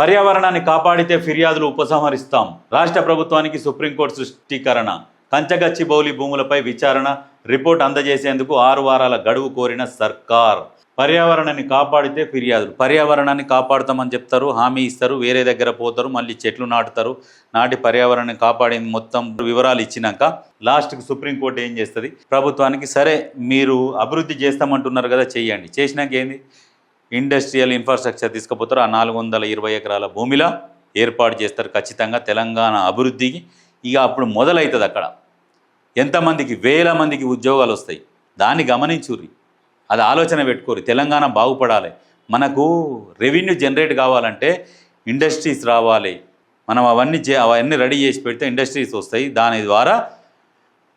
పర్యావరణాన్ని కాపాడితే ఫిర్యాదులు ఉపసంహరిస్తాం. రాష్ట్ర ప్రభుత్వానికి సుప్రీంకోర్టు సృష్టీకరణ. కంచగచ్చిబౌలి భూములపై విచారణ. రిపోర్ట్ అందజేసేందుకు ఆరు వారాల గడువు కోరిన సర్కార్. పర్యావరణాన్ని కాపాడితే ఫిర్యాదులు. పర్యావరణాన్ని కాపాడుతామని చెప్తారు. హామీ ఇస్తారు. వేరే దగ్గర పోతారు. మళ్ళీ చెట్లు నాటుతారు. నాటి పర్యావరణాన్ని కాపాడింది మొత్తం వివరాలు ఇచ్చినాక లాస్ట్కి సుప్రీంకోర్టు ఏం చేస్తుంది? ప్రభుత్వానికి సరే మీరు అభివృద్ధి చేస్తామంటున్నారు కదా చెయ్యండి చేసినాక ఏంది? ఇండస్ట్రియల్ ఇన్ఫ్రాస్ట్రక్చర్ తీసుకుపోతారు. ఆ నాలుగు వందల ఇరవై ఎకరాల భూమిలో ఏర్పాటు చేస్తారు ఖచ్చితంగా తెలంగాణ అభివృద్ధికి. ఇక అప్పుడు మొదలవుతుంది అక్కడ. ఎంతమందికి వేల మందికి ఉద్యోగాలు వస్తాయి. దాన్ని గమనించుర్రి. అది ఆలోచన పెట్టుకోరు తెలంగాణ బాగుపడాలి. మనకు రెవెన్యూ జనరేట్ కావాలంటే ఇండస్ట్రీస్ రావాలి. మనం అవన్నీ చే అవన్నీ రెడీ చేసి పెడితే ఇండస్ట్రీస్ వస్తాయి. దాని ద్వారా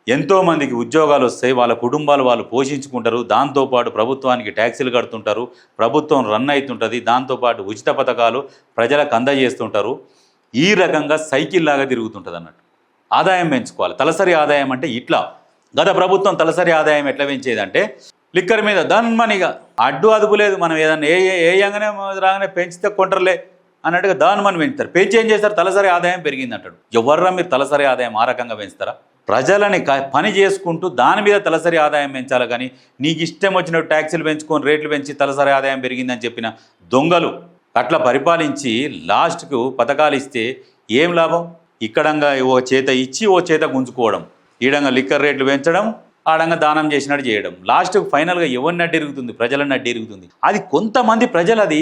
ఎంతోమందికి ఉద్యోగాలు వస్తాయి వాళ్ళ కుటుంబాలు వాళ్ళు పోషించుకుంటారు దాంతోపాటు ప్రభుత్వానికి ట్యాక్సీలు కడుతుంటారు ప్రభుత్వం రన్ అవుతుంటుంది దాంతోపాటు ఉచిత పథకాలు ప్రజలకు అందజేస్తుంటారు. ఈ రకంగా సైకిల్ లాగా తిరుగుతుంటుంది అన్నట్టు. ఆదాయం పెంచుకోవాలి. తలసరి ఆదాయం అంటే ఇట్లా. గత ప్రభుత్వం తలసరి ఆదాయం ఎట్లా పెంచేదంటే లిక్కర్ మీద దాన్మనిగా అడ్డు అదుపు లేదు మనం ఏదన్నా ఏ ఏ ఏయంగానే రాగానే పెంచితే కొంటర్లే అన్నట్టుగా దాన్మని పెంచుతారు. పెంచి ఏం చేస్తారు? తలసరి ఆదాయం పెరిగింది అంటాడు ఎవర్రా మీరు తలసరి ఆదాయం ఆ రకంగా పెంచుతారా? ప్రజలని క- పని చేసుకుంటూ దాని మీద తలసరి ఆదాయం పెంచాలి కానీ నీకు ఇష్టం వచ్చినట్టు ట్యాక్సీలు పెంచుకొని రేట్లు పెంచి తలసరి ఆదాయం పెరిగిందని చెప్పిన దొంగలు అట్లా పరిపాలించి లాస్ట్కు పథకాలు ఇస్తే ఏం లాభం? ఇక్కడంగా ఓ చేత ఇచ్చి ఓ చేత గుంజుకోవడం. ఈడంగా లిక్కర్ రేట్లు పెంచడం ఆడంగా దానం చేసినట్టు చేయడం. లాస్ట్కు ఫైనల్గా ఎవరిని అడ్డు ప్రజలను ప్రజలన్నీ అది కొంతమంది ప్రజలు అది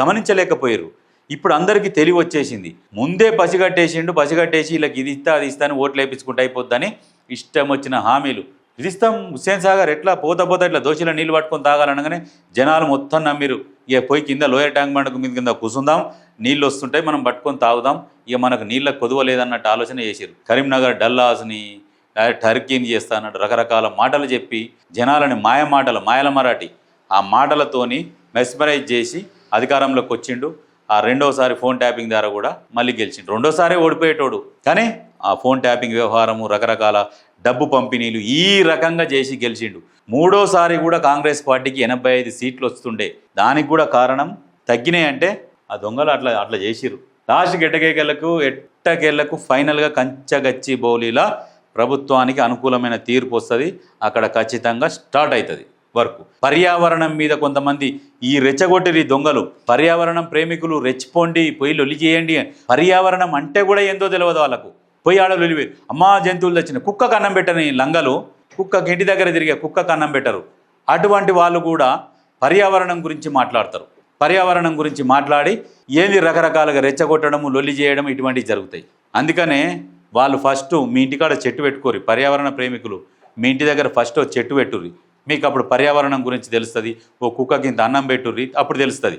గమనించలేకపోయారు. ఇప్పుడు అందరికీ తెలివి వచ్చేసింది. ముందే పసిగట్టేసిండు పసిగట్టేసి వీళ్ళకి ఇది ఇస్తా అది ఇస్తా అని ఓట్లు వేయించుకుంటూ అయిపోద్దని ఇష్టం వచ్చిన హామీలు. ఇది ఇస్తాం హుస్సేన్ సాగర్ ఎట్లా పోతా పోతా ఇట్లా దోషిలో నీళ్ళు పట్టుకొని తాగాలనగానే జనాలు మొత్తం నమ్మిరు. ఇక పోయి కింద లోయర్ ట్యాంక్ బండకు మీద కింద కూసుందాం నీళ్ళు వస్తుంటాయి మనం పట్టుకొని తాగుదాం. ఇక మనకు నీళ్ళ కొదువ లేదన్నట్టు ఆలోచన చేశారు కరీంనగర్ డల్లాస్ని టర్కీని చేస్తా అన్నట్టు రకరకాల మాటలు చెప్పి జనాలని మాయ మాటలు మాయల మరాఠీ ఆ మాటలతోని మెస్మరైజ్ చేసి అధికారంలోకి వచ్చిండు. ఆ రెండోసారి ఫోన్ ట్యాపింగ్ ద్వారా కూడా మళ్ళీ గెలిచిండు. రెండోసారి ఓడిపోయేటోడు. కానీ ఆ ఫోన్ ట్యాపింగ్ వ్యవహారము రకరకాల డబ్బు పంపిణీలు ఈ రకంగా చేసి గెలిచిండు. మూడోసారి కూడా కాంగ్రెస్ పార్టీకి ఎనభై ఐదు సీట్లు వస్తుండే. దానికి కూడా కారణం తగ్గినాయి అంటే ఆ దొంగలు అట్లా అట్లా చేసిరు లాస్ట్ ఎట్టకేకెళ్ళకు ఎట్టకేళ్ళకు ఫైనల్గా కంచగచ్చి బౌలీలా ప్రభుత్వానికి అనుకూలమైన తీర్పు వస్తుంది. అక్కడ ఖచ్చితంగా స్టార్ట్ అవుతుంది వరకు. పర్యావరణం మీద కొంతమంది ఈ రెచ్చగొట్టిరి దొంగలు. పర్యావరణం ప్రేమికులు రెచ్చిపోండి పొయ్యి లొలి చేయండి. పర్యావరణం అంటే కూడా ఏందో తెలియదు వాళ్ళకు. పొయ్యి ఆడ లొలివి అమ్మా జంతువులు తెచ్చిన కుక్క కన్నం పెట్టని లంగలు కుక్క ఇంటి దగ్గర తిరిగే కుక్క కన్నం పెట్టరు. అటువంటి వాళ్ళు కూడా పర్యావరణం గురించి మాట్లాడతారు. పర్యావరణం గురించి మాట్లాడి ఏంది రకరకాలుగా రెచ్చగొట్టడము లొల్లి చేయడం ఇటువంటివి జరుగుతాయి. అందుకనే వాళ్ళు ఫస్ట్ మీ ఇంటికాడ చెట్టు పెట్టుకోరు. పర్యావరణ ప్రేమికులు మీ ఇంటి దగ్గర ఫస్ట్ చెట్టు పెట్టుర్రి. మీకు అప్పుడు పర్యావరణం గురించి తెలుస్తుంది. ఓ కుక్కకి ఇంత అన్నం పెట్టుర్రి అప్పుడు తెలుస్తుంది.